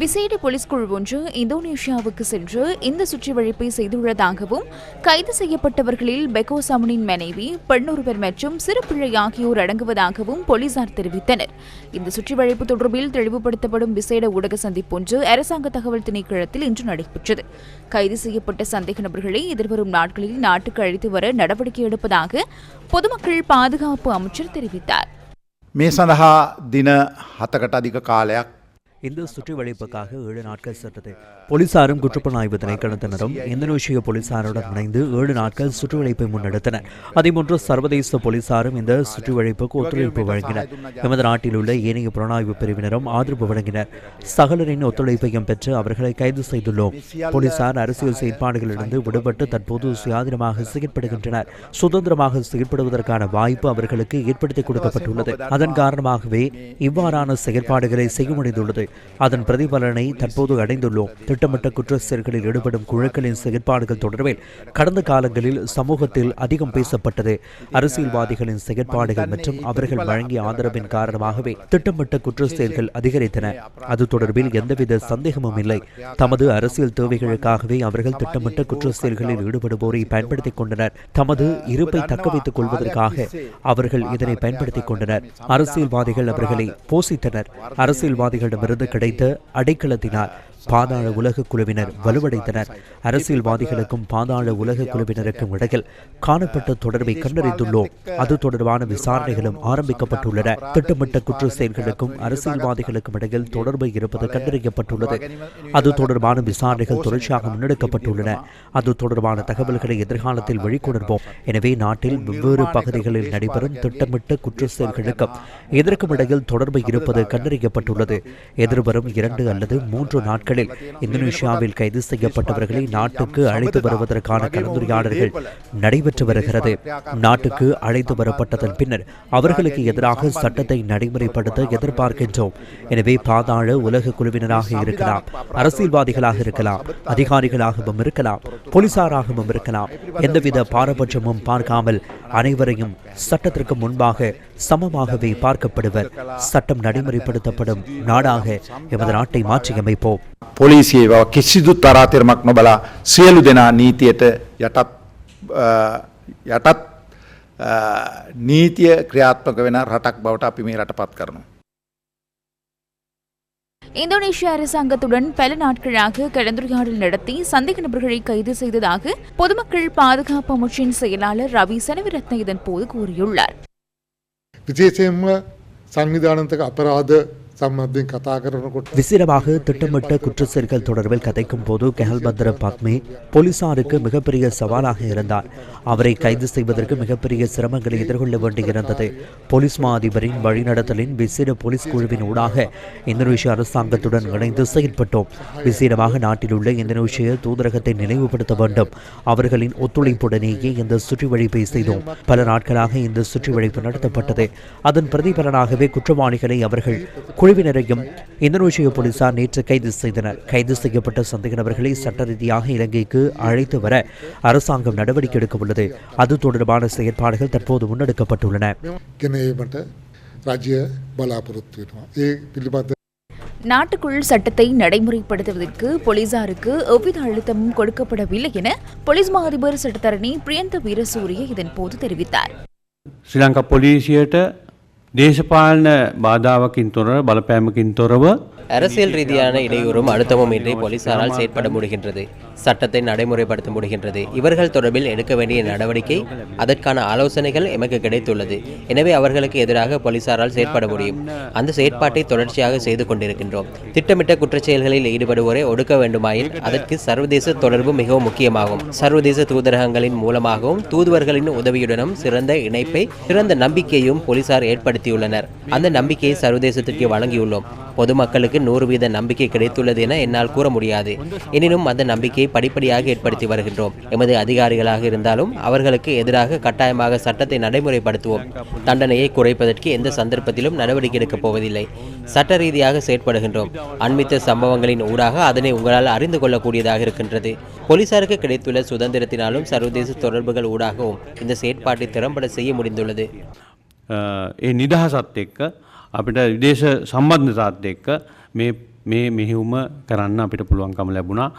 விசேட போலீஸ் குழு ஒன்று இந்தோனேஷியாவுக்கு சென்று இந்த சுற்றிவளைப்பை செய்துள்ளதாகவும் கைது செய்யப்பட்டவர்களில் பெகோ சமனின் மனைவி பெண்ணொருவர் மற்றும் சிறு பிள்ளை ஆகியோர் அடங்குவதாகவும் போலீசார் தெரிவித்தனர் இந்த சுற்றிவளைப்பு தொடர்பில் தெளிவுபடுத்தப்படும் விசேட ஊடக சந்திப்பொன்று அரசாங்க தகவல் திணைக்களத்தில் இன்று நடைபெற்றது கைது செய்யப்பட்ட சந்தேக நபர்களை எதிர்வரும் நாட்களில் நாட்டுக்கு அழைத்து வர நடவடிக்கை எடுப்பதாக பொதுமக்கள் பாதுகாப்பு அமைச்சர் தெரிவித்தார் මේ සඳහා දින හතකට අධික කාලයක් இந்த சுற்றிவளைப்புக்காக ஏழு நாட்கள் சென்றது. போலீசாரும் குற்றப்புலனாய்வு திணைக்களத்தினரும் இந்தோனேஷிய போலீசாருடன் இணைந்து ஏழு நாட்கள் சுற்றுவளைப்பை முன்னெடுத்தனர். அதேபோன்று சர்வதேச போலீசாரும் இந்த சுற்றுவளைப்புக்கு ஒத்துழைப்பு வழங்கினர். எமது நாட்டில் உள்ள ஏனைய புலனாய்வு பிரிவினரும் ஆதரவு வழங்கினர். சகலரின் ஒத்துழைப்பையும் பெற்று அவர்களை கைது செய்துள்ளோம். போலீசார் அரசியல் செயற்பாடுகளிலிருந்து விடுபட்டு தற்போது சுயாதீனமாக செயற்படுகின்றனர். சுதந்திரமாக செயற்படுவதற்கான வாய்ப்பு அவர்களுக்கு ஏற்படுத்தி கொடுக்கப்பட்டுள்ளது. அதன் காரணமாகவே இவ்வாறான செயற்பாடுகளை செய்ய முடிந்துள்ளது அதன் பிரதிபலனை தற்போது அடைந்துள்ளோம். திட்டமிட்ட குற்ற செயல்களில் ஈடுபடும் குழுக்களின் செயற்பாடுகள் தொடர்பில் கடந்த காலங்களில் சமூகத்தில் அதிகம் பேசப்பட்டது. அரசியல்வாதிகளின் செயற்பாடுகள் மற்றும் அவர்கள் வழங்கிய ஆதரவின் காரணமாகவே திட்டமிட்ட குற்ற செயல்கள் அதிகரித்தன. அது தொடர்பில் எந்தவித சந்தேகமும் இல்லை. தமது அரசியல் தேவைகளுக்காகவே அவர்கள் திட்டமிட்ட குற்ற செயல்களில் ஈடுபடுவோரை பயன்படுத்திக் கொண்டனர். தமது இருப்பை தக்க வைத்துக் கொள்வதற்காக அவர்கள் இதனை பயன்படுத்திக் கொண்டனர். அரசியல்வாதிகள் அவர்களை போசித்தனர் அரசியல்வாதிகளிடமிருந்து கிடைத்த அடைக்கலத்தினால் பாதாள உலக குழுவினர் வலுவடைந்தனர். அரசியல்வாதிகளுக்கும் பாதாள உலக குழுவினருக்கும் இடையில் காணப்பட்ட தொடர்பை கண்டறிந்துள்ளோம். அது தொடர்பான விசாரணைகளும் ஆரம்பிக்கப்பட்டுள்ளன. திட்டமிட்ட குற்ற செயல்களுக்கும் அரசியல்வாதிகளுக்கும் இடையில் தொடர்பு இருப்பது கண்டறியப்பட்டுள்ளது. அது தொடர்பான விசாரணைகள் தொடர்ச்சியாக முன்னெடுக்கப்பட்டுள்ளன. அது தொடர்பான தகவல்களை எதிர்காலத்தில் வெளிக்கொணர்வோம். எனவே நாட்டில் வெவ்வேறு பகுதிகளில் நடைபெறும் திட்டமிட்ட குற்ற செயல்களுக்கும் இதற்கும் இடையில் தொடர்பு இருப்பது கண்டறியப்பட்டுள்ளது. எதிர்வரும் இரண்டு அல்லது மூன்று நாட்களில் இந்தோனேஷியாவில் கைது செய்யப்பட்டவர்களை நாட்டுக்கு அழைத்து வருவதற்கான கலந்துரையாடல்கள் நடைபெற்று வருகிறது. நாட்டுக்கு அழைத்து வரப்பட்டதன் பின்னர் அவர்களுக்கு எதிராக சட்டத்தை நடைமுறைப்படுத்த எதிர்பார்க்கின்றோம். எனவே பாதாள உலக குழுவினராக இருக்கலாம் அரசியல்வாதிகளாக இருக்கலாம் அதிகாரிகளாகவும் இருக்கலாம் போலீசாராகவும் இருக்கலாம். எந்தவித பாரபட்சமும் பார்க்காமல் அனைவரையும் சட்டத்திற்கு முன்பாக சமமாகவே பார்க்கப்படுவர் சட்டம் நடைமுறைப்படுத்தப்படும் நாடாக எமது நாட்டை மாற்றியமைப்போம் පොලිසියේ බව කිසිදු තරාතිරමක් නොබලා සියලු දෙනා නීතියට යටත් අ, යටත් අ, නීතිය ක්‍රියාත්මක වෙන රටක් බවට අපි මේ රට පත් කරනවා. இந்தோனேஷிய அரசாங்கத்துடன் பல நாட்களாக கலந்துரையாடல் நடத்தி சந்தேக நபர்களை கைது செய்ததாக பொதுமக்கள் பாதுகாப்பு அமைச்சின் செயலாளர் ரவி இதன் போது கூறியுள்ளார். விசேஷமா சன்விதானத்துக்கு அபராத සම්බන්ධයෙන් කතා කරනකොට விசிரமாக திட்டமிட்ட குற்ற செயல்கள் தொடர்பில் கதைக்கும் போது கெஹல்பத்ர பத்மே போலீசாருக்கு மிகப்பெரிய சவாலாக இருந்தார் அவரை கைது செய்வதற்கு மிகப்பெரிய சிரமங்களை எதிர்கொள்ள வேண்டியிருந்தது போலீஸ் மா அதிபரின் வழிநடத்தலின் விசேட போலீஸ் குழுவின் ஊடாக இந்தோனேஷிய அரசாங்கத்துடன் இணைந்து செயல்பட்டோம் விசேடமாக நாட்டில் உள்ள இந்தோனேஷிய தூதரகத்தை நினைவுபடுத்த வேண்டும் அவர்களின் ஒத்துழைப்புடனேயே இந்த சுற்றிவளைப்பை செய்தோம் பல நாட்களாக இந்த சுற்றிவளைப்பு நடத்தப்பட்டது அதன் பிரதிபலனாகவே குற்றவாளிகளை அவர்கள் குழுவினரையும் இந்தோனேஷிய போலீசார் நேற்று கைது செய்தனர். கைது செய்யப்பட்ட சந்தேக நபர்களை சட்ட ரீதியாக இலங்கைக்கு அழைத்து வர அரசாங்கம் நடவடிக்கை எடுக்க உள்ளது. அது தொடர்பான செயற்பாடுகள் தற்போது முன்னெடுக்கப்பட்டுள்ளன. நாட்டுக்குள் சட்டத்தை நடைமுறைப்படுத்துவதற்கு போலீசாருக்கு எவ்வித அழுத்தமும் கொடுக்கப்படவில்லை என போலீஸ் மா அதிபர் சட்டத்தரணி பிரியந்த வீரசூரிய இதன்போது தெரிவித்தார். ஸ்ரீலங்கா போலீசியிட்ட දේශපාලන බාධාවකින් තොර බලපෑමකින් තොරව அரசியல் ரீதியான இடையூறும் அழுத்தமும் இன்றி போலீசாரால் செயற்பட முடிகின்றது சட்டத்தை நடைமுறைப்படுத்த முடிகின்றது. இவர்கள் தொடர்பில் எடுக்க வேண்டிய நடவடிக்கை அதற்கான ஆலோசனைகள் எமக்கு கிடைத்துள்ளது. எனவே அவர்களுக்கு எதிராக போலீசாரால் செயற்பட முடியும். அந்த செயற்பாட்டை தொடர்ச்சியாக செய்து கொண்டிருக்கின்றோம். திட்டமிட்ட குற்றச்செயல்களில் ஈடுபடுவோரை ஒடுக்க வேண்டுமாயின் அதற்கு சர்வதேச தொடர்பு மிகவும் முக்கியமாகும். சர்வதேச தூதரகங்களின் மூலமாகவும் தூதுவர்களின் உதவியுடனும் சிறந்த இணைப்பை சிறந்த நம்பிக்கையும் போலீசார் ஏற்படுத்தியுள்ளனர். அந்த நம்பிக்கையை சர்வதேசத்திற்கு வழங்கியுள்ளோம். பொதுமக்களுக்கு நூறு வீத நம்பிக்கை கிடைத்துள்ளது என என்னால் கூற முடியாது எனினும் அந்த நம்பிக்கையை படிப்படியாக ஏற்படுத்தி வருகின்றோம் எமது அதிகாரிகளாக இருந்தாலும் அவர்களுக்கு எதிராக கட்டாயமாக சட்டத்தை நடைமுறைப்படுத்துவோம் தண்டனையை குறைப்பதற்கு எந்த சந்தர்ப்பத்திலும் நடவடிக்கை எடுக்கப் போவதில்லை சட்ட ரீதியாக செயற்படுகின்றோம் அண்மித்த சம்பவங்களின் ஊடாக அதனை உங்களால் அறிந்து கொள்ளக்கூடியதாக இருக்கின்றது போலீசாருக்கு கிடைத்துள்ள சுதந்திரத்தினாலும் சர்வதேச தொடர்புகள் ஊடாகவும் இந்த செயற்பாட்டை திறம்பட செய்ய முடிந்துள்ளது අ, ඒ නිදහසත් එක්ක අපිට විදේශ සම්බන්ධතාත් එක්ක මේ මේ මෙහෙවුම කරන්න අපිට පුළුවන්කම ලැබුණා.